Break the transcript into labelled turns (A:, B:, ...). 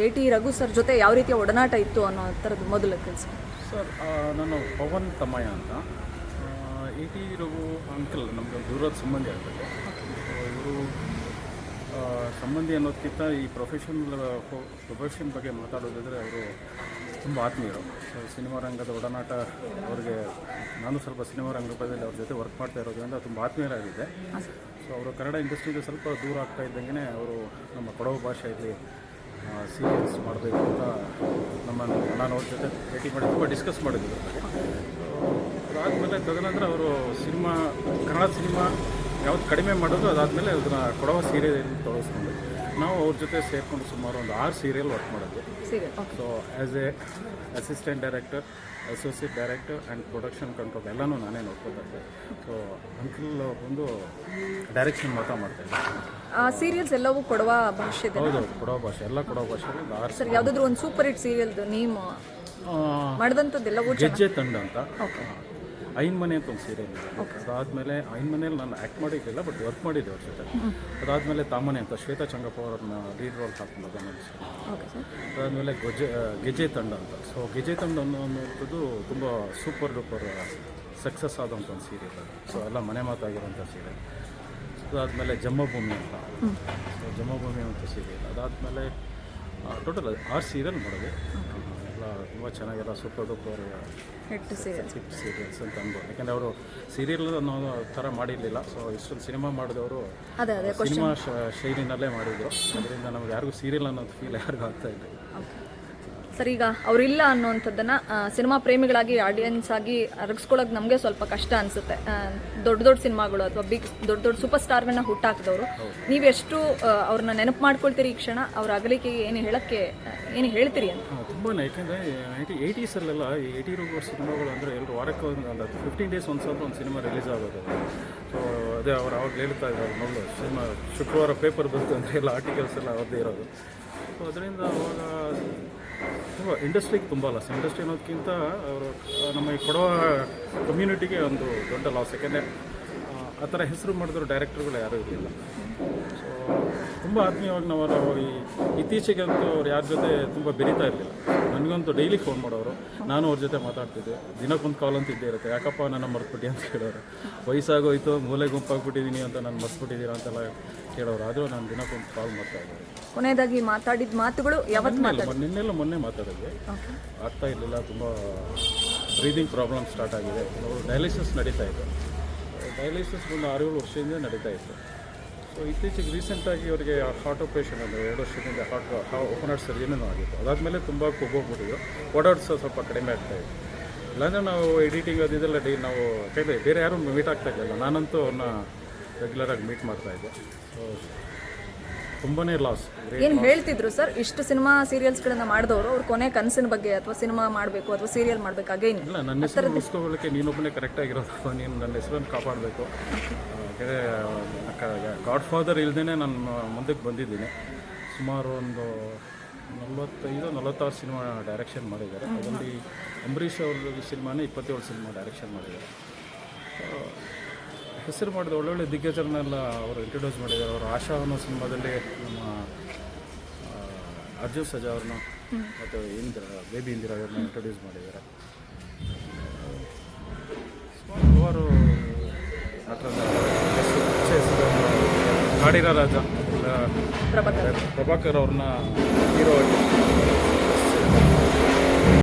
A: A T Raghu sir ಜೊತೆ ಯಾವ ರೀತಿಯ ಒಡನಾಟ ಇತ್ತು ಅನ್ನೋ ಥರದ್ದು ಮೊದಲು ಕೆಲಸ
B: ಸರ್ ನಾನು ಪವನ್ ತಮಯ ಅಂತ. ಎ ಟಿ ರಘು ಅಂಕಲ್ ನಮಗೆ ದೂರದ ಸಂಬಂಧಿ ಆಗ್ತದೆ ಇವರು ಸಂಬಂಧಿ ಅನ್ನೋದಕ್ಕಿಂತ ಈ ಪ್ರೊಫೆಷನ್ ಪ್ರೊಫೆಷನ್ ಬಗ್ಗೆ ಮಾತಾಡೋದಾದರೆ ಅವರು ತುಂಬ ಆತ್ಮೀಯರು. ಸೊ ಸಿನಿಮಾ ರಂಗದ ಒಡನಾಟ ಅವ್ರಿಗೆ ನಾನು ಸ್ವಲ್ಪ ಸಿನಿಮಾ ರಂಗದಲ್ಲಿ ಅವ್ರ ಜೊತೆ ವರ್ಕ್ ಮಾಡ್ತಾ ಇರೋದ್ರಿಂದ ತುಂಬ ಆತ್ಮೀಯರಾಗಿದೆ ಸೊ ಅವರು ಕನ್ನಡ ಇಂಡಸ್ಟ್ರಿಗೆ ಸ್ವಲ್ಪ ದೂರ ಆಗ್ತಾ ಇದ್ದಂಗೆ ಅವರು ನಮ್ಮ ಕೊಡವು ಭಾಷೆಯಲ್ಲಿ ಸೀರಿಯಲ್ಸ್ ಮಾಡಬೇಕು ಅಂತ ನಮ್ಮನ್ನು ನಾನು ಅವ್ರ ಜೊತೆ ಭೇಟಿ ಮಾಡಿ ತುಂಬ ಡಿಸ್ಕಸ್ ಮಾಡಿದ್ವಿ ಅದಾದಮೇಲೆ ತದನಂತರ ಅವರು ಸಿನಿಮಾ ಕನ್ನಡ ಸಿನಿಮಾ ಯಾವ್ದು ಕಡಿಮೆ ಮಾಡೋದು ಅದಾದಮೇಲೆ ಅದನ್ನು ಕೊಡವ ಸೀರಿಯಲ್ ತೋರಿಸ್ಕೊಂಡು ನಾವು ಅವ್ರ ಜೊತೆ ಸೇರಿಕೊಂಡು ಸುಮಾರು ಒಂದು ಆರು ಸೀರಿಯಲ್ ವರ್ಕ್ ಮಾಡಿದ್ವಿ. So as a assistant director associate director and production control ಎಲ್ಲನೂ ನಾನೇ ಇದ್ದೆ ಸೊ ಅಂಕಲ್ ಬಂದು ಡೈರೆಕ್ಷನ್ ಮಾತ್ರ ಮಾಡ್ತಾ ಇದ್ದಾರೆ
A: ಆ ಸೀರಿಯಲ್ಸ್ ಎಲ್ಲವೂ ಕೊಡುವ ಭಾಷೆ
B: ಹೌದು ಕೊಡೋ ಭಾಷೆ ಎಲ್ಲ ಕೊಡೋ ಭಾಷೆ
A: ಸರ್ ಯಾವುದಾದ್ರೂ ಒಂದು ಸೂಪರ್ ಹಿಟ್ ಸೀರಿಯಲ್ದು ನೇಮ್
B: ಆ,
A: ಮಾಡಿದಂಥದ್ದೆಲ್ಲವೂ
B: ಗೆಜ್ಜೆ ತಂಡ ಅಂತ. ಐನ್ ಮನೆ ಅಂತ ಒಂದು ಸೀರಿಯಲ್ ಇದೆ. ಅದಾದಮೇಲೆ ಐನ್ ಮನೇಲಿ ನಾನು ಆ್ಯಕ್ಟ್ ಮಾಡಿರಲಿಲ್ಲ ಬಟ್ ವರ್ಕ್ ಮಾಡಿದ್ದೆ ಅವ್ರ ಜೊತೆ. ಅದಾದಮೇಲೆ ತಾಮನೆ ಅಂತ ಶ್ವೇತಾ ಚಂಗಪ್ಪ ಅವ್ರನ್ನ ಲೀಡ್ ರೋಲ್ ಹಾಕೊಂಡು
A: ಓಕೆ
B: ಅದಾದಮೇಲೆ ಗೊಜ್ಜೆ ಗೆಜ್ಜೆ ತಂಡ ಅಂತ. ಸೊ ಗೆಜೆ ತಂಡ ಅನ್ನೋಂಥದ್ದು ತುಂಬ ಸೂಪರ್ ಡೂಪರ್ ಸಕ್ಸಸ್ ಆದಂಥ ಒಂದು ಸೀರಿಯಲ್ ಅದು ಸೊ ಎಲ್ಲ ಮನೆ ಮಾತಾಗಿರೋಂಥ ಸೀರಿಯಲ್ ಅದಾದಮೇಲೆ ಜಮ್ಮಭೂಮಿ ಅಂತ. ಸೊ ಜಮ್ಮಭೂಮಿ ಅಂತ ಸೀರಿಯಲ್ ಅದಾದಮೇಲೆ ಟೋಟಲ್ ಆರು ಸೀರಿಯಲ್ ಮಾಡೋದು ಎಲ್ಲ ತುಂಬ ಚೆನ್ನಾಗೆಲ್ಲ super duper
A: hit serial
B: hit serials ಅಂತ ಅನ್ಬೋದು ಯಾಕಂದರೆ ಅವರು ಸೀರಿಯಲ್ ಅನ್ನೋ ಥರ ಮಾಡಿರಲಿಲ್ಲ. ಸೊ ಇಷ್ಟೊಂದು ಸಿನಿಮಾ ಮಾಡಿದವರು ಸಿನಿಮಾ ಶೈಲಿನಲ್ಲೇ ಮಾಡಿದ್ರು. ಅದರಿಂದ ನಮ್ಗೆ ಯಾರಿಗೂ ಸೀರಿಯಲ್ ಅನ್ನೋದು ಫೀಲ್ ಯಾರಿಗೂ ಆಗ್ತಾ ಇಲ್ಲ.
A: ಸರ್ ಈಗ ಅವರಿಲ್ಲ ಅನ್ನುವಂಥದ್ದನ್ನ ಸಿನಿಮಾ ಪ್ರೇಮಿಗಳಾಗಿ ಆಡಿಯನ್ಸ್ ಆಗಿ ಅರಗಿಸ್ಕೊಳ್ಳೋಕೆ ನಮಗೆ ಸ್ವಲ್ಪ ಕಷ್ಟ ಅನಿಸುತ್ತೆ. ದೊಡ್ಡ ದೊಡ್ಡ ಸಿನಿಮಾಗಳು ಅಥವಾ ಬಿಗ್ ದೊಡ್ಡ ದೊಡ್ಡ ಸೂಪರ್ ಸ್ಟಾರ್ಗಳನ್ನ ಹುಟ್ಟಾಕಿದವರು ನೀವೆಷ್ಟು ಎಷ್ಟು ಅವ್ರನ್ನ ನೆನಪು ಮಾಡ್ಕೊಳ್ತೀರಿ ಈ ಕ್ಷಣ? ಅವ್ರ ಅಗಲಿಕೆಗೆ ಏನು ಹೇಳಕ್ಕೆ ಏನು ಹೇಳ್ತೀರಿ ಅಂತ?
B: ತುಂಬಾ ಯಾಕೆಂದರೆ ನೈಂಟಿ ಏಯ್ಟೀಸಲ್ಲೆಲ್ಲ ಏಯ್ಟಿ ರುಗೋ ಸಿನಿಮಾಗಳು ಅಂದರೆ ಎಲ್ಲರೂ ವಾರಕ್ಕೆ ಒಂದು ಒಂದು ಫಿಫ್ಟೀನ್ ಡೇಸ್ ಒಂದು ಸ್ವಲ್ಪ ಒಂದು ಸಿನಿಮಾ ರಿಲೀಸ್ ಆಗೋದು. ಸೊ ಅದೇ ಅವ್ರು ಅವಾಗ ಹೇಳ್ತಾ ಇದ್ದಾರೆ ಮೊದಲು ಸಿನಿಮಾ ಶುಕ್ರವಾರ ಪೇಪರ್ ಬಂತು ಅಂದರೆ ಎಲ್ಲ ಆರ್ಟಿಕಲ್ಸ್ ಎಲ್ಲ ಅವ್ರದ್ದೇ ಇರೋದು. ಸೊ ಅದರಿಂದ ಅವಾಗ ತುಂಬ ಇಂಡಸ್ಟ್ರಿಗೆ ತುಂಬ ಲಾಸ್ ಇಂಡಸ್ಟ್ರಿ ಅನ್ನೋದಕ್ಕಿಂತ ಅವರು ನಮ್ಮ ಈ ಕೊಡವ ಕಮ್ಯುನಿಟಿಗೆ ಒಂದು ದೊಡ್ಡ ಲಾಸ್ ಯಾಕೆಂದರೆ ಆ ಥರ ಹೆಸರು ಮಾಡಿದ್ರು ಡೈರೆಕ್ಟರ್ಗಳು ಯಾರೂ ಇರಲಿಲ್ಲ. ಸೊ ತುಂಬ ಆತ್ಮೀಯವಾಗಿ ನಾವು ಅವರು ಈ ಇತ್ತೀಚೆಗಂತೂ ಅವ್ರು ಯಾರ ಜೊತೆ ತುಂಬ ಬೆರೀತಾ ಇರಲಿಲ್ಲ. ನನಗಂತೂ ಡೈಲಿ ಫೋನ್ ಮಾಡೋರು. ನಾನು ಅವ್ರ ಜೊತೆ ಮಾತಾಡ್ತಿದ್ದೆ. ದಿನಕ್ಕೊಂದು ಕಾಲ್ ಅಂತ ಇದ್ದೇ ಇರುತ್ತೆ. ಯಾಕಪ್ಪ ನನ್ನ ಮರ್ತ್ಬಿಟ್ಟು ಅಂತ ಕೇಳೋರು. ವಯಸ್ಸಾಗೋಯ್ತು ಮೂಲೆ ಗುಂಪಾಗ್ಬಿಟ್ಟಿದ್ದೀನಿ ಅಂತ ನಾನು ಮರ್ತ್ಬಿಟ್ಟಿದ್ದೀರಾ ಅಂತೆಲ್ಲ ಕೇಳೋರು. ಆದರೂ ನಾನು ದಿನಕ್ಕೊಂದು ಕಾಲ್ ಮಾಡ್ತಾ ಇದ್ದೆ.
A: ಕೊನೆಯದಾಗಿ ಮಾತಾಡಿದ ಮಾತುಗಳು ಯಾವತ್ತು
B: ನಿನ್ನೆಲ್ಲ ಮೊನ್ನೆ ಮಾತಾಡಿದ್ವಿ. ಆಗ್ತಾ ಇರಲಿಲ್ಲ ತುಂಬ ಬ್ರೀದಿಂಗ್ ಪ್ರಾಬ್ಲಮ್ ಸ್ಟಾರ್ಟ್ ಆಗಿದೆ. ಅವರು ಡಯಾಲಿಸಿಸ್ ನಡೀತಾ ಇತ್ತು ಡಯಾಲಿಸಿಸ್ ಒಂದು ಆರು ಏಳು ವರ್ಷದಿಂದ ನಡೀತಾ ಇತ್ತು. ಸೊ ಇತ್ತೀಚೆಗೆ ರೀಸೆಂಟಾಗಿ ಅವರಿಗೆ ಹಾರ್ಟ್ ಆಪ್ರೇಷನ್ ಅಂದರೆ ಎರಡು ವರ್ಷದಿಂದ ಹಾರ್ಟ್ ಓಪನ್ ಹಾರ್ಟ್ ಸರ್ಜರಿನೂ ಆಗಿತ್ತು. ಅದಾದಮೇಲೆ ತುಂಬ ಕೊಬ್ಬೋಗ್ಬಿಟ್ಟಿದ್ದು ಓಡಾಡ್ಸ ಸ್ವಲ್ಪ ಕಡಿಮೆ ಆಗ್ತಾ ಇತ್ತು. ಇಲ್ಲಾಂದರೆ ನಾವು ಎಡಿಟಿಂಗ್ ಅದಿದೆಲ್ಲ ಡೇ ನಾವು ಕೈ ಬೇರೆ ಯಾರೂ ಮೀಟ್ ಆಗ್ತಾ ಇರಲಿಲ್ಲ. ನಾನಂತೂ ಅವ್ರನ್ನ ರೆಗ್ಯುಲರಾಗಿ ಮೀಟ್ ಮಾಡ್ತಾಯಿದ್ದೆ ಸೊ ತುಂಬಾ ಲಾಸ್
A: ಏನು ಹೇಳ್ತಿದ್ರು ಸರ್ ಇಷ್ಟು ಸಿನಿಮಾ ಸೀರಿಯಲ್ಸ್ ಗಳನ್ನ ಮಾಡಿದವರು ಅವ್ರ ಕೊನೆ ಕನಸಿನ ಬಗ್ಗೆ ಅಥವಾ ಸಿನಿಮಾ ಮಾಡಬೇಕು ಅಥವಾ ಸೀರಿಯಲ್ ಮಾಡಬೇಕು ಅಗೇನ್
B: ಇಲ್ಲ ನನ್ನ ಹೆಸರು ಉಳಿಸ್ಕೊಳ್ಳಿಕ್ಕೆ ನೀನೊಬ್ಬನೇ ಕರೆಕ್ಟಾಗಿರೋದಪ್ಪ ನೀನು ನನ್ನ ಹೆಸರನ್ನು ಕಾಪಾಡಬೇಕು. ಗಾಡ್ ಫಾದರ್ ಇಲ್ದೇ ನಾನು ಮುಂದಕ್ಕೆ ಬಂದಿದ್ದೀನಿ. ಸುಮಾರು ಒಂದು ನಲವತ್ತೈದು ನಲವತ್ತಾರು ಸಿನಿಮಾ ಡೈರೆಕ್ಷನ್ ಮಾಡಿದ್ದಾರೆ. ಅದರಲ್ಲಿ ಅಂಬರೀಷ್ ಅವ್ರ ಸಿನಿಮಾನೇ ಇಪ್ಪತ್ತೇಳು ಸಿನಿಮಾ ಡೈರೆಕ್ಷನ್ ಮಾಡಿದ್ದಾರೆ. ಹೆಸರು ಮಾಡಿದ ಒಳ್ಳೊಳ್ಳೆ ದಿಗ್ಗಜರನ್ನೆಲ್ಲ ಅವರು ಇಂಟ್ರೊಡ್ಯೂಸ್ ಮಾಡಿದ್ದಾರೆ. ಅವರು ಆಶಾ ಅನ್ನೋ ಸಿನಿಮಾದಲ್ಲಿ ನಮ್ಮ ಅರ್ಜುನ್ ಸಜಾ ಅವ್ರನ್ನ ಮತ್ತು ಇಂದಿರಾ ಬೇಬಿ ಇಂದಿರಾ ಅವ್ರನ್ನ ಇಂಟ್ರೊಡ್ಯೂಸ್ ಮಾಡಿದ್ದಾರೆ. ಅವರು ಹಲವಾರು ಕಾಡಿರ ರಾಜ ಪ್ರಭಾಕರ್. ಅವ್ರನ್ನ ಹೀರೋ